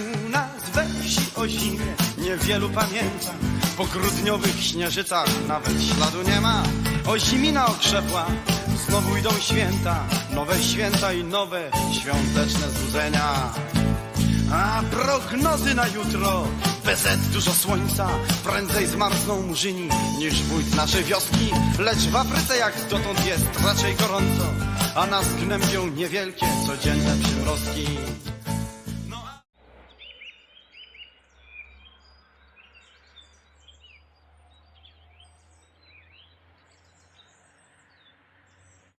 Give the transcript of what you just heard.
u nas we wsi o zimie niewielu pamięta. Po grudniowych śnieżycach nawet śladu nie ma. O zimina okrzepła, znowu idą święta. Nowe święta i nowe świąteczne złudzenia. A prognozy na jutro Bezet dużo słońca Prędzej zmarzną murzyni Niż wójt naszej wioski Lecz w Afryce jak dotąd jest raczej gorąco A nas gnębią niewielkie Codzienne przymrozki